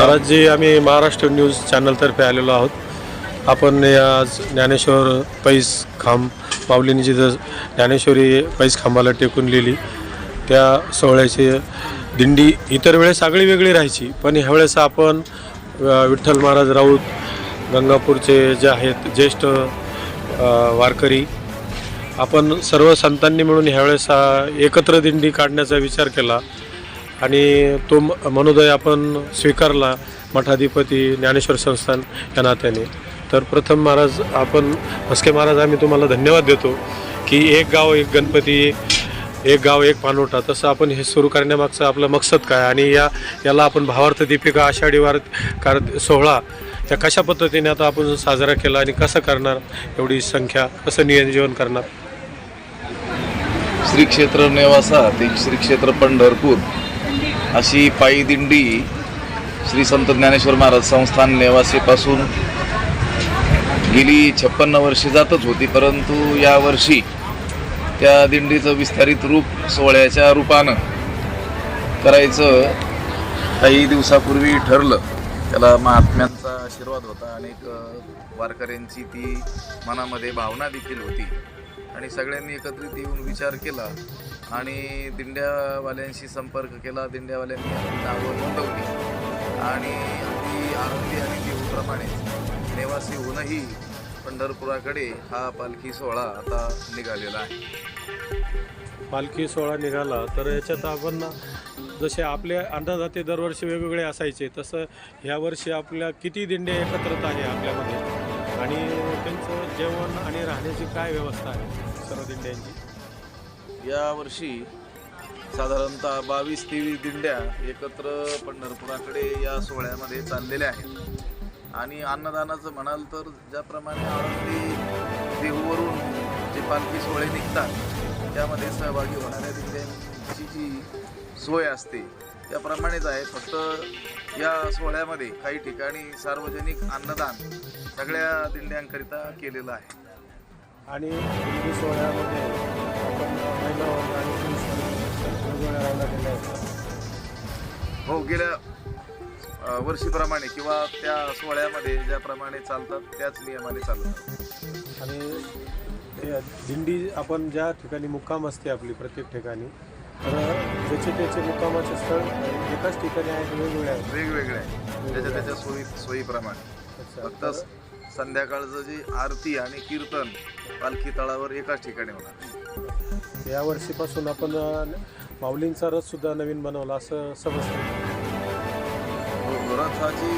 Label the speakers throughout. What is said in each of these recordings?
Speaker 1: महाराजजी आम्ही महाराष्ट्र न्यूज चॅनलतर्फे आलेलो आहोत. आपण आज ज्ञानेश्वर पैस खांब माऊलींनी जिथं ज्ञानेश्वरी पैस खांबाला टेकून लिहिली त्या सोहळ्याची दिंडी इतर वेळेस सगळी वेगळी राहायची पण ह्यावेळेस आपण विठ्ठल महाराज राऊत गंगापूरचे जे आहेत ज्येष्ठ वारकरी आपण सर्व संतांनी मिळून ह्यावेळेस एकत्र दिंडी काढण्याचा विचार केला. आणि तो मनोदय आपण स्वीकारला मठाधिपती ज्ञानेश्वर संस्थान या नात्याने. तर प्रथम महाराज आपण हसके महाराज आम्ही तुम्हाला धन्यवाद देतो की एक गाव एक गणपती एक गाव एक पानोटा तसं आपण हे सुरू करण्यामागचं आपलं मकसद काय? आणि या याला आपण भावार्थ दीपिका आषाढी वार कार सोहळा या कशा पद्धतीने आता आपण साजरा केला आणि कसं करणार? एवढी संख्या कसं नियोजन करणार?
Speaker 2: श्री क्षेत्र नेवासा ते श्री क्षेत्र पंढरपूर. अशी पायी दिंडी श्री संत ज्ञानेश्वर महाराज संस्थान नेवासेपासून गेली छप्पन्न वर्षे जातच होती परंतु यावर्षी त्या दिंडीचं विस्तारित रूप सोहळ्याच्या रूपानं करायचं काही दिवसापूर्वी ठरलं. त्याला महात्म्यांचा आशीर्वाद होता अनेक वारकऱ्यांची ती मनामध्ये भावना देखील होती. आणि सगळ्यांनी एकत्रित येऊन विचार केला आणि दिंड्यावाल्यांशी संपर्क केला. दिंड्यावाल्यांनी आपली नावं नोंदवली. आणि अगदी आरती आणि देऊप्रमाणे नेवासीहूनही पंढरपुराकडे हा पालखी सोहळा आता निघालेला आहे.
Speaker 1: पालखी सोहळा निघाला तर याच्यात आपण जसे आपले अंदाजाते दरवर्षी वेगवेगळे असायचे तसं ह्या वर्षी आपल्या किती दिंडे एकत्रित आहे आपल्यामध्ये? आणि त्यांचं जेवण आणि राहण्याची काय व्यवस्था आहे सर्व दिंड्यांची?
Speaker 2: यावर्षी साधारणतः बावीस तेवीस दिंड्या एकत्र पंढरपुराकडे या सोहळ्यामध्ये चाललेल्या आहेत. आणि अन्नदानाचं म्हणाल तर ज्याप्रमाणे आळंदी देहूवरून जे पालखी सोहळे निघतात त्यामध्ये सहभागी होणाऱ्या दिंड्यांची जी सोय असते त्याप्रमाणेच आहे. फक्त या सोहळ्यामध्ये काही ठिकाणी सार्वजनिक अन्नदान सगळ्या दिंड्यांकरिता केलेलं आहे.
Speaker 1: आणि दिंडी सोहळ्यामध्ये आपण महिला वर्ग आणि पुरुष वर्ग वेगवेगळ्या रांगा केल्या आहेत.
Speaker 2: हो गेल्या वर्षीप्रमाणे किंवा त्या सोहळ्यामध्ये ज्याप्रमाणे चालतात त्याच नियमाने चालतात.
Speaker 1: आणि दिंडी आपण ज्या ठिकाणी मुक्काम असते आपली प्रत्येक ठिकाणी ज्याचे त्याचे मुक्कामाचे स्थळ एकाच ठिकाणी आहेत वेगवेगळे आहेत.
Speaker 2: वेगवेगळे आहे त्याच्या त्याच्या सोयी सोयीप्रमाणे. फक्त संध्याकाळचं जी आरती आणि कीर्तन पालखी तळावर एकाच ठिकाणी होणार.
Speaker 1: या वर्षीपासून आपण माऊलींचा रथ सुद्धा नवीन बनवला असं समजतं.
Speaker 2: रथाची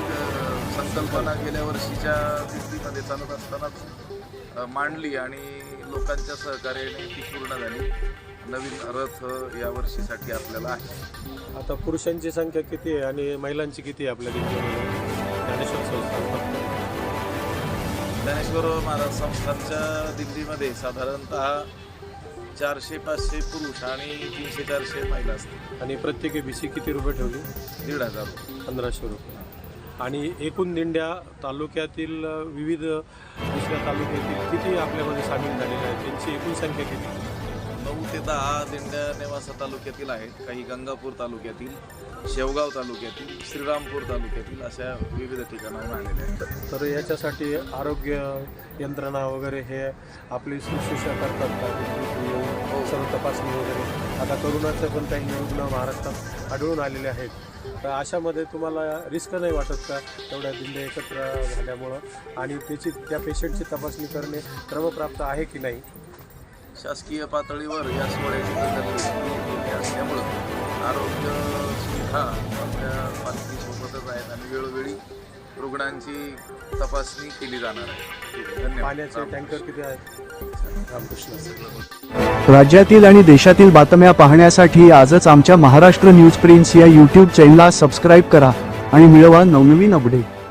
Speaker 2: संकल्पना गेल्या वर्षीच्या दिंडीमध्ये चालत असतानाच मांडली आणि लोकांच्या सहकार्याने ती पूर्ण झाली. नवीन रथ या वर्षीसाठी आपल्याला आहे.
Speaker 1: आता पुरुषांची संख्या किती आहे आणि महिलांची किती आहे आपल्या ज्ञानेश्वर संस्थान.
Speaker 2: ज्ञानेश्वर महाराज संस्थानच्या दिंडीमध्ये साधारणतः चारशे पाचशे पुरुष आणि तीनशे चारशे महिला असतात
Speaker 1: आणि प्रत्येकी भिशी किती रुपये ठेवली?
Speaker 2: दीड हजार रुपये.
Speaker 1: पंधराशे रुपये. आणि एकूण दिंड्या तालुक्यातील विविध दुसऱ्या तालुक्यातील किती आपल्यामध्ये सामील झालेल्या आहेत त्यांची एकूण संख्या किती?
Speaker 2: नऊ ते दहा दिंड्या नेवासा तालुक्यातील आहेत. काही गंगापूर तालुक्यातील शेवगाव तालुक्यातील श्रीरामपूर तालुक्यातील अशा विविध ठिकाणाहून आलेल्या आहेत.
Speaker 1: तर याच्यासाठी आरोग्य यंत्रणा वगैरे हे आपली शुश्रूषा करतात का? येऊन सर्व तपासणी वगैरे. आता करोनाचे पण काही रुग्ण महाराष्ट्रात आढळून आलेले आहेत. तर अशामध्ये तुम्हाला रिस्क नाही वाटत का? तेवढ्या दिंड्या एकत्र झाल्यामुळं आणि त्याची त्या पेशंटची तपासणी करणे क्रमप्राप्त आहे की नाही?
Speaker 2: शासकीय पातळीवर या सोहळ्याची दखल असल्यामुळं आरोग्य सुविधा आपल्या पालखीसोबतच आहेत आणि वेळोवेळी रुग्णांची तपासणी केली जाणार आहे. धन्यवाद.
Speaker 1: पाण्याचे टँकर किती आहेत? रामकृष्ण.
Speaker 3: राज्यातील आणि देशातील बातम्या पाहण्यासाठी आजच आमच्या महाराष्ट्र न्यूज प्रिन्स या यूट्यूब चॅनलला सबस्क्राईब करा आणि मिळवा नवनवीन अपडेट.